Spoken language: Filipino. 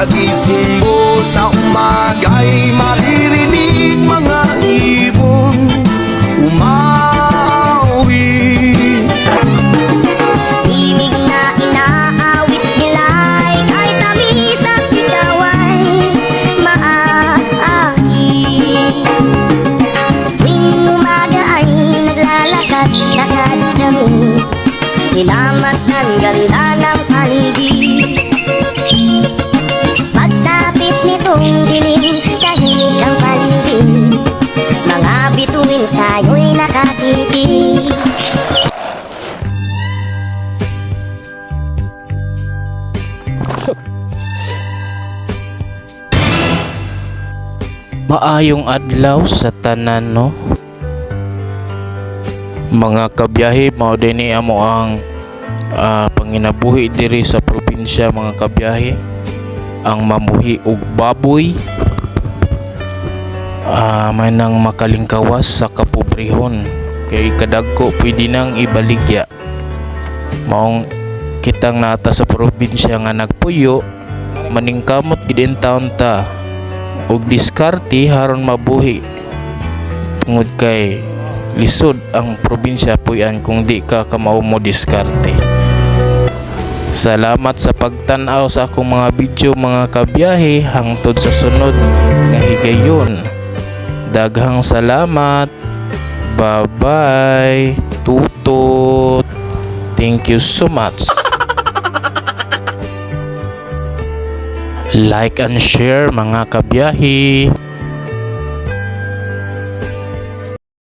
Pagising mo sa umaga'y maririnig mga ibon. Umawi Ibig na inaawit nila'y kahit tamis at ikaw ay maaagin Tuwing umaga ay naglalakad-lakad kami. Minamas ng ganda ng Maayong adlaw sa tanan no. Mga kabiyahe mao dinhi amo ang ah, panginabuhi diri sa probinsya mga kabiyahe. Ang mamuhi og baboy ah may nang makalingkawas sa kapobrehon kay kadagko pwede nang ibaligya. Maong kitang nata sa probinsya nga nagpuyo maningkamot gid in ta og diskarte haron mabuhi tungod kay lisod ang probinsya puyan kung di ka kamao mo diskarte Salamat sa pagtan-aw sa akong mga video mga kabiyahe hangtod sa sunod nga higayon. Daghang salamat. Bye-bye. Tutot. Thank you so much. Like and share mga kabiyahe.